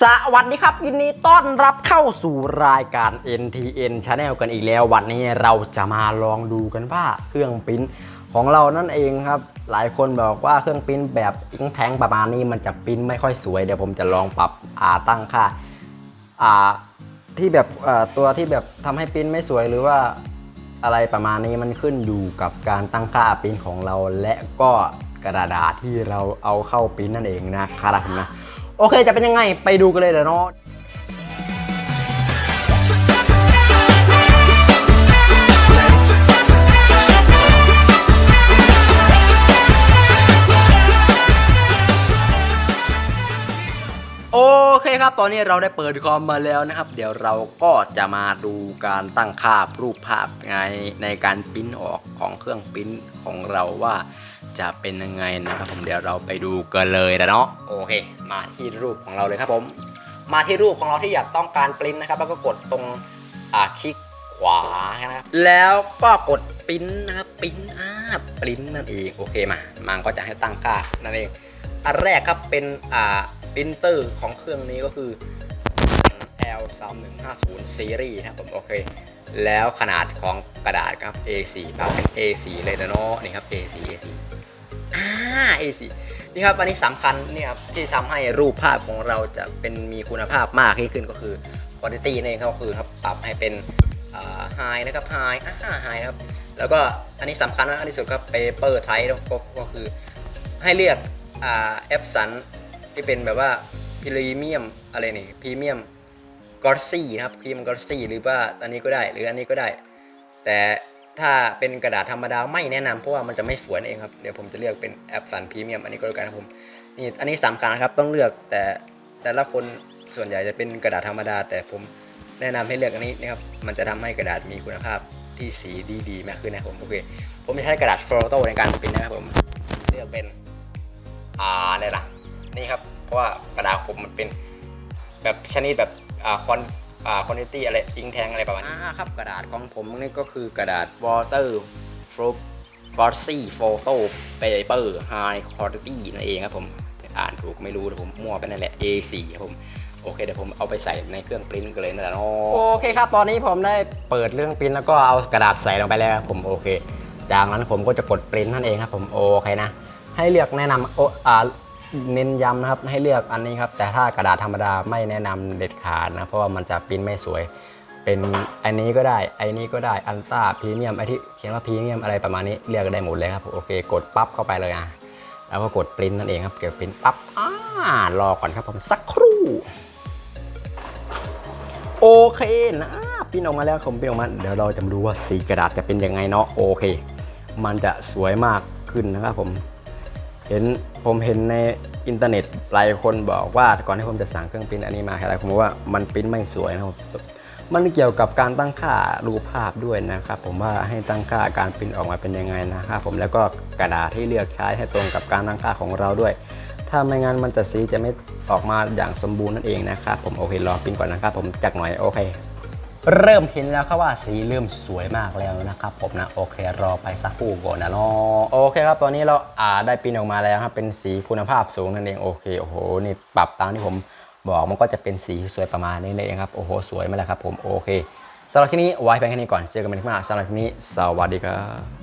สวัสดีครับ ยินดีต้อนรับเข้าสู่รายการ NTN Channel กันอีกแล้ว วันนี้เราจะมาลองดูกันว่าเครื่องปิ้นของเรานั่นเองครับ หลายคนบอกว่าเครื่องปิ้นแบบอิงแทงประมาณนี้มันจะปิ้นไม่ค่อยสวย เดี๋ยวผมจะลองปรับอ่าตั้งค่าอ่าที่แบบตัวที่แบบทำให้ปิ้นไม่สวยหรือว่าอะไรประมาณนี้มันขึ้นอยู่กับการตั้งค่าปิ้นของเราและก็กระดาษที่เราเอาเข้าปิ้นนั่นเองนะครับนะ โอเคจะเป็นยังไงไปดูกันเลยเดี๋ยวเนาะโอ เคครับ ตอนนี้เราได้เปิดคอมมาแล้วนะครับ เดี๋ยวเราก็จะมาดูการตั้งค่ารูปภาพไงในการปริ้นออกของเครื่องปริ้นของเราว่าจะเป็นยังไงนะครับผมเดี๋ยวเราไปดูกันเลยนะเนาะโอเค มาที่รูปของเราเลยครับผม มาที่รูปของเราที่อยากต้องการปริ้นนะครับ แล้วก็กดตรงอ่าคลิกขวานะครับแล้วก็กดปริ้นนะครับปริ้นอ่าปริ้นนั่นเองโอเคมามันก็จะให้ตั้งค่านั่นเองอันแรกครับเป็นอ่า ปรินเตอร์ของเครื่องนี้ก็คือ L 3 1 5 0 Series นะครับผมโอเค แล้วขนาดของกระดาษครับ A4 มาเป็น A4 เลยนะเนาะนี่ครับ A4 A4 อ่า A4 นี่ครับอันนี้สำคัญเนี่ยครับที่ทำให้รูปภาพของเราจะเป็นมีคุณภาพมากขึ้นก็คือ quality นี่นเองครับก็คือครับปรับให้เป็น high นะครับ high อ่า high ครับแล้วก็อันนี้สำคัญมากที่สุดครับ paper type ก็ก็คือให้เลือกอ่า Epson ที่เป็นแบบว่าพรีเมียมอะไรนี่พรีเมียมกอร์ซี่นะครับพรีเมียมกอร์ซี่หรือว่าอันนี้ก็ได้หรืออันนี้ก็ได้ แต่ถ้าเป็นกระดาษธรรมดาไม่แนะนำเพราะว่ามันจะไม่สวยนั่เองครับเดี๋ยวผมจะเลือกเป็นแอปสันพรีเมียมอันนี้ก็แล้วกันครับผมนี่อันนี้สำคัญนะครับต้องเลือกแต่แต่ละคนส่วนใหญ่จะเป็นกระดาษธรรมดา แต่ผมแนะนำให้เลือกอันนี้นะครับมันจะทำให้กระดาษมีคุณภาพที่สีดีๆมากขึ้นนะครับผมโอเคผมจะใช้กระดาษโฟโต้ในการปริ้นนะครับผมเลือกเป็นอ่าเนี่ยละ นี่ครับ เพราะว่ากระดาษผมมันเป็นแบบชนิดแบบอ่าคอนอ่าคอนดิตี้อะไรอิงแทงอะไรประมาณนี้อ่าครับกระดาษของผมนี่ก็คือกระดาษ water proof glossy photo paper high quality นั่นเองครับผมอ่านถูกไม่รู้แต่ผมมั่วไปนั่นแหละ A4 ครับผมโอเคเดี๋ยวผมเอาไปใส่ในเครื่องปริ้นกันเลยนะเนาะโอเคครับ ตอนนี้ผมได้เปิดเรื่องปริ้นแล้วก็เอากระดาษใส่ลงไปแล้วครับผมโอเค จากนั้นผมก็จะกดปริ้นนั่นเองครับผมโอเคนะ ให้เลือกแนะนำโออ่า เน้นย้ำนะครับให้เลือกอันนี้ครับ แต่ถ้ากระดาษธรรมดาไม่แนะนำเด็ดขาดนะ เพราะว่ามันจะปริ้นไม่สวย เป็นอันนี้ก็ได้อ้นี้ก็ได้อันต้าพรีเมียมไอที่เขียนว่าพรีเมียมอะไรประมาณนี้เลือกได้หมดเลยครับโอเคกดปั๊บเข้าไปเลยอะแล้วก็กดปริ้นนั่นเองครับเกิดปริ้นปั๊บอ่ารอก่อนครับผมสักครู่โอเคนะปริ้นออกมาแล้วผมปิ้นออกมาเดี๋ยวเราจะมาดูว่าสีกระดาษจะเป็นยังไงเนาะโอเค มันจะสวยมากขึ้นนะครับผม เห็นผมเห็นในอินเทอร์เน็ตหลายคนบอกว่าก่อนที่ผมจะสั่งเครื่องปริ้นอันนี้มาหลายคนบอกว่ามันปริ้นไม่สวยนะครับมันเกี่ยวกับการตั้งค่ารูปภาพด้วยนะครับ ผมว่าให้ตั้งค่าการปริ้นออกมาเป็นยังไงนะครับผมแล้วก็กระดาษที่เลือกใช้ให้ตรงกับการตั้งค่าของเราด้วย ถ้าไม่งั้นมันจะสีจะไม่ออกมาอย่างสมบูรณ์นั่นเองนะครับผมโอเครอปริ้นก่อนนะครับผมจักหน่อยโอเค เริ่มเห็นแล้วครับว่าสีเริ่มสวยมากแล้วนะครับผมนะโอเครอไปสักครู่ก่อนนะเนาะโอเคครับตอนนี้เราอ่าได้ปิ้นออกมาแล้วครับเป็นสีคุณภาพสูงนั่นเองโอเคโอ้โหนี่ปรับตามที่ผมบอกมันก็จะเป็นสีสวยประมาณนี้นั่นเองครับโอ้โหสวยมากแล้วครับผมโอเคสำหรับที่นี้ไว้เพียงแค่นี้ก่อนเจอกันใหม่ที่หน้าสำหรับที่นี้สวัสดีครับ